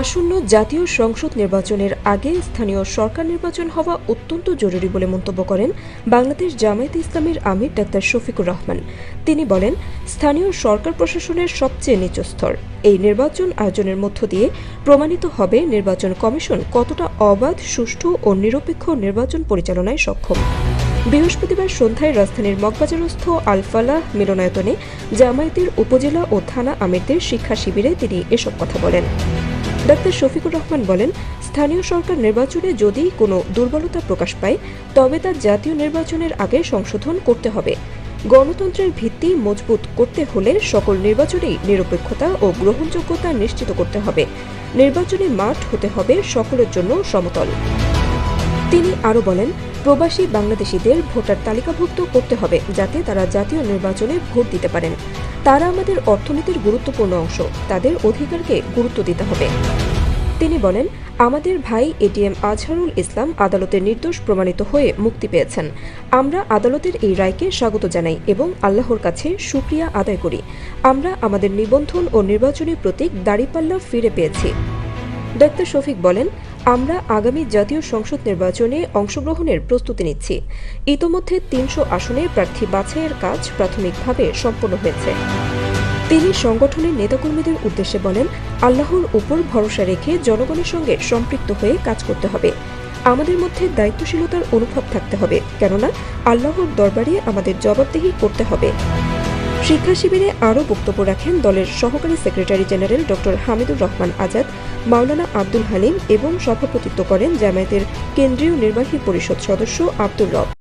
আসন্ন জাতীয় সংসদ নির্বাচনের আগে স্থানীয় সরকার নির্বাচন হওয়া অত্যন্ত জরুরি বলে মন্তব্য করেন বাংলাদেশ জামায়াতে ইসলামের আমির ডাক্তার শফিকুর রহমান। তিনি বলেন, স্থানীয় সরকার প্রশাসনের সবচেয়ে নিচু স্তর। এই নির্বাচন আয়োজনের মধ্য দিয়ে প্রমাণিত হবে নির্বাচন কমিশন কতটা অবাধ, সুষ্ঠু ও নিরপেক্ষ নির্বাচন পরিচালনায় সক্ষম। বৃহস্পতিবার সন্ধ্যায় রাজধানীর মগবাজারস্থ আলফালাহ মিলনায়তনে জামায়াতের উপজেলা ও থানা আমিরদের শিক্ষা শিবিরে তিনি এসব কথা বলেন। ডাক্তার শফিকুর রহমান বলেন, স্থানীয় সরকার নির্বাচনে যদি কোনো দুর্বলতা প্রকাশ পায়, তবে তা জাতীয় নির্বাচনের আগে সংশোধন করতে হবে। গণতন্ত্রের ভিত্তি মজবুত করতে হলে সকল নির্বাচনেই নিরপেক্ষতা ও গ্রহণযোগ্যতা নিশ্চিত করতে হবে। নির্বাচনী মাঠ হতে হবে সকলের জন্য সমতল। তিনি আরও বলেন প্রবাসী বাংলাদেশিদের ভোটার তালিকাভুক্ত করতে হবে যাতে তারা জাতীয় নির্বাচনে ভোট দিতে পারেন। তারা আমাদের অর্থনীতির গুরুত্বপূর্ণ অংশ, তাদের অধিকারকে গুরুত্ব দিতে হবে। তিনি বলেন, আমাদের ভাই এটিএম আজহারুল ইসলাম আদালতের নির্দোষ প্রমাণিত হয়ে মুক্তি পেয়েছেন। আমরা আদালতের এই রায়কে স্বাগত জানাই এবং আল্লাহর কাছে সুক্রিয়া আদায় করি। আমরা আমাদের নিবন্ধন ও নির্বাচনী প্রতীক দাড়িপাল্লা ফিরে পেয়েছি। ডাক্তার শফিক বলেন আমরা আগামী জাতীয় সংসদ নির্বাচনে অংশগ্রহণের প্রস্তুতি নিচ্ছি। ইতোমধ্যে তিনশো আসনে প্রার্থী বাছাইয়ের কাজ প্রাথমিকভাবে সম্পন্ন হয়েছে। তিনি সংগঠনের নেতাকর্মীদের উদ্দেশ্যে বলেন, আল্লাহর উপর ভরসা রেখে জনগণের সঙ্গে সম্পৃক্ত হয়ে কাজ করতে হবে। আমাদের মধ্যে দায়িত্বশীলতার অনুভব থাকতে হবে, কেননা আল্লাহর দরবারে আমাদের জবাবদিহি করতে হবে। শিক্ষা শিবিরে আরও বক্তব্য রাখেন দলের সহকারী secretary general doctor Hamidur Rahman Azad, Maulana Abdul Halim এবং সভাপতিত্ব করেন জামায়াতের কেন্দ্রীয় নির্বাহী পরিষদ সদস্য আব্দুল রব।